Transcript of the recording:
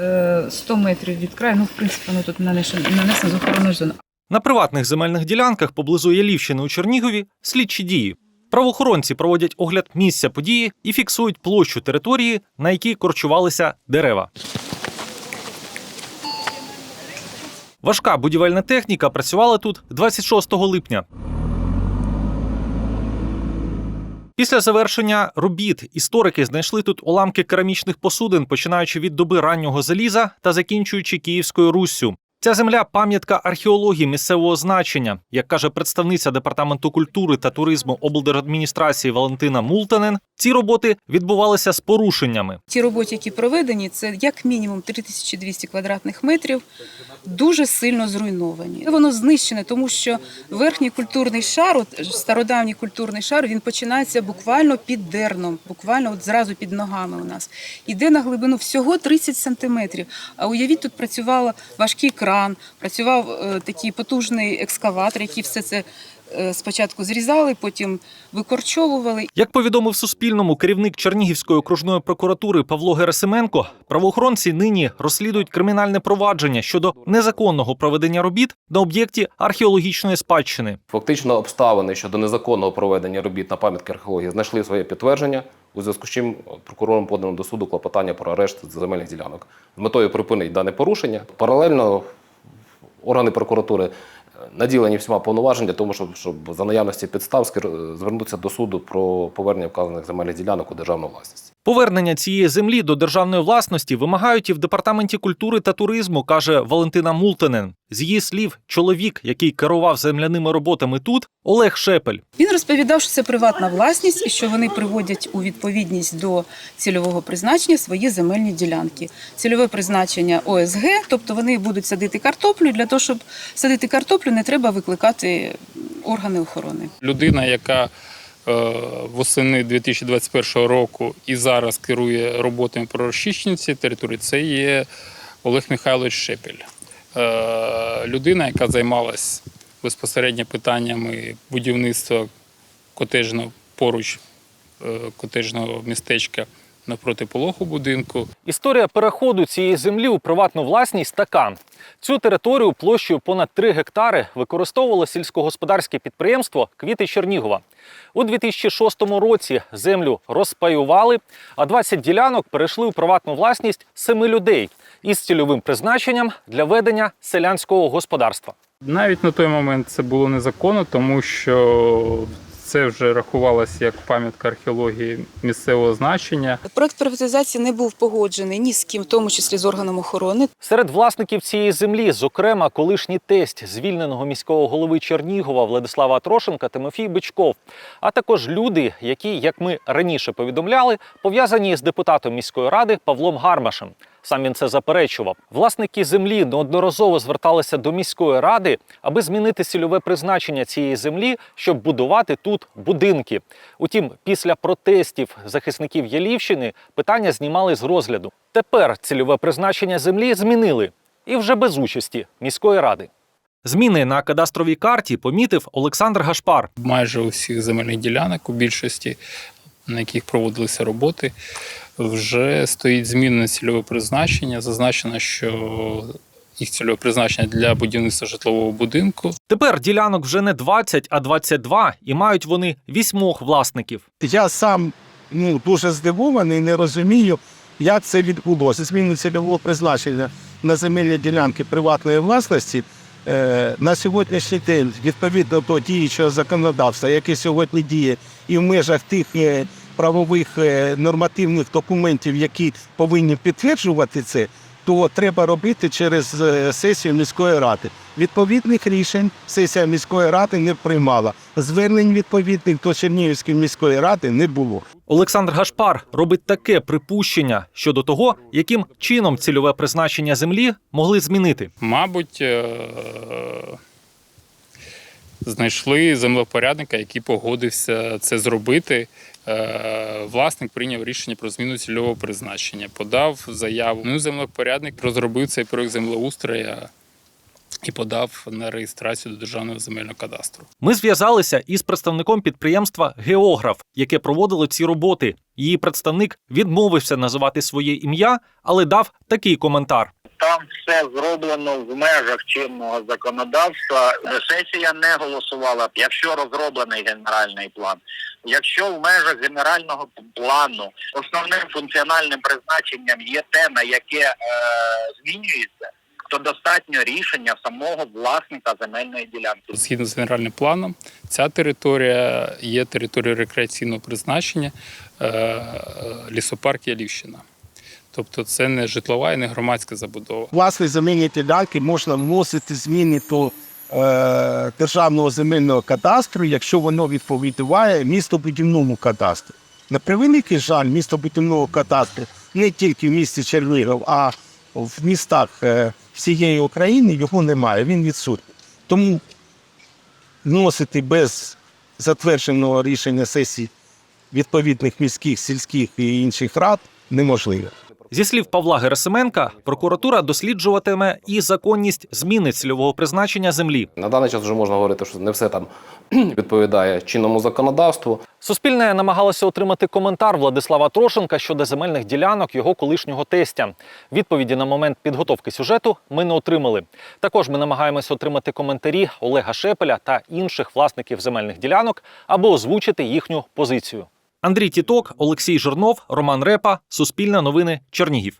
е, 100 метрів від краю. Ну, в принципі, воно тут нанесено, нанесено з охоронної зони. На приватних земельних ділянках поблизу Ялівщини у Чернігові слідчі дії. Правоохоронці проводять огляд місця події і фіксують площу території, на якій корчувалися дерева. Важка будівельна техніка працювала тут 26 липня. Після завершення робіт історики знайшли тут уламки керамічних посудин, починаючи від доби раннього заліза та закінчуючи Київською Руссю. Ця земля пам'ятка археології місцевого значення, як каже представниця департаменту культури та туризму облдержадміністрації Валентина Мултанен. Ці роботи відбувалися з порушеннями. Ті роботи, які проведені, це як мінімум 3200 квадратних метрів, дуже сильно зруйновані. Воно знищене, тому що верхній культурний шар, от стародавній культурний шар, він починається буквально під дерном, буквально от зразу під ногами у нас. Іде на глибину всього 30 сантиметрів. А уявіть, тут працював важкий кран, працював е, такий потужний екскаватор, який все це е, спочатку зрізали, потім викорчовували. Як повідомив Суспільному керівник Чернігівської окружної прокуратури Павло Герасименко, правоохоронці нині розслідують кримінальне провадження щодо незаконного проведення робіт на об'єкті археологічної спадщини. Фактично обставини щодо незаконного проведення робіт на пам'ятки археології знайшли своє підтвердження, у зв'язку з чим прокурором подано до суду клопотання про арешт земельних ділянок з метою припинити дане порушення. Паралельно органи прокуратури е, наділені всіма повноваження, того, щоб, щоб за наявності підстав звернутися до суду про повернення вказаних земельних ділянок у державну власність. Повернення цієї землі до державної власності вимагають і в департаменті культури та туризму, каже Валентина Мултенен. З її слів, чоловік, який керував земляними роботами тут, Олег Шепель. Він розповідав, що це приватна власність і що вони приводять у відповідність до цільового призначення свої земельні ділянки. Цільове призначення ОСГ, тобто вони будуть садити картоплю. Для того, щоб садити картоплю, не треба викликати органи охорони. людина, яка восени 2021 року і зараз керує роботами про розчищення цієї території, це є Олег Михайлович Шепель. Е, людина, яка займалась безпосередньо питаннями будівництва котежного поруч е, котежного містечка навпроти пологу будинку. Історія переходу цієї землі у приватну власність така. Цю територію площею понад 3 гектари використовувало сільськогосподарське підприємство Квіти Чернігова. У 2006 році землю розпаювали, а 20 ділянок перейшли у приватну власність семи людей із цільовим призначенням для ведення селянського господарства. Навіть на той момент це було незаконно, тому що це вже рахувалося як пам'ятка археології місцевого значення. Проект приватизації не був погоджений ні з ким, в тому числі з органом охорони. Серед власників цієї землі, зокрема, колишній тесть звільненого міського голови Чернігова Владислава Трошенка Тимофій Бичков, а також люди, які, як ми раніше повідомляли, пов'язані з депутатом міської ради Павлом Гармашем. Сам він це заперечував. Власники землі неодноразово зверталися до міської ради, аби змінити цільове призначення цієї землі, щоб будувати тут будинки. Утім, після протестів захисників Ялівщини питання знімали з розгляду. Тепер цільове призначення землі змінили і вже без участі міської ради. Зміни на кадастровій карті помітив Олександр Гашпар. Майже усіх земельних ділянок, у більшості, на яких проводилися роботи, вже стоїть змінене цільове призначення. Зазначено, що їх цільове призначення для будівництва житлового будинку. Тепер ділянок вже не 20, а 22, і мають вони вісьмох власників. Я сам ну, дуже здивований, не розумію, як це відбулося. Зміну цільового призначення на земельні ділянки приватної власності е, на сьогоднішній день, відповідно до діючого законодавства, яке сьогодні діє, і в межах тих е, правових е, нормативних документів, які повинні підтверджувати це, то треба робити через е, сесію міської ради. Відповідних рішень сесія міської ради не приймала. Звернень відповідних до Чернігівської міської ради не було. Олександр Гашпар робить таке припущення щодо того, яким чином цільове призначення землі могли змінити. Мабуть, е, знайшли землепорядника, який погодився це зробити. Е, Власник прийняв рішення про зміну цільового призначення, подав заяву. Ну, землепорядник розробив цей проект землеустрою і подав на реєстрацію до державного земельного кадастру. Ми зв'язалися із представником підприємства Географ, яке проводило ці роботи. Її представник відмовився називати своє ім'я, але дав такий коментар. Там все зроблено в межах чинного законодавства. Сесія не голосувала, якщо розроблений генеральний план. Якщо в межах генерального плану основним функціональним призначенням є те, на яке е, змінюється, то достатньо рішення самого власника земельної ділянки. Згідно з генеральним планом, ця територія є територією рекреаційного призначення е, е, лісопарк Ялівщина. Тобто це не житлова і не громадська забудова. Власне земельні ділянки можна вносити зміни до е, державного земельного кадастру, якщо воно відповідає містобудівному кадастру. На превеликий жаль, містобудівного кадастру не тільки в місті Чернігів, а в містах е, всієї України його немає, він відсутній. Тому вносити без затвердженого рішення сесії відповідних міських, сільських і інших рад неможливо. Зі слів Павла Герасименка, прокуратура досліджуватиме і законність зміни цільового призначення землі. На даний час вже можна говорити, що не все там відповідає чинному законодавству. Суспільне намагалося отримати коментар Владислава Трошенка щодо земельних ділянок його колишнього тестя. Відповіді на момент підготовки сюжету ми не отримали. Також ми намагаємося отримати коментарі Олега Шепеля та інших власників земельних ділянок або озвучити їхню позицію. Андрій Тіток, Олексій Жирнов, Роман Репа, Суспільне новини, Чернігів.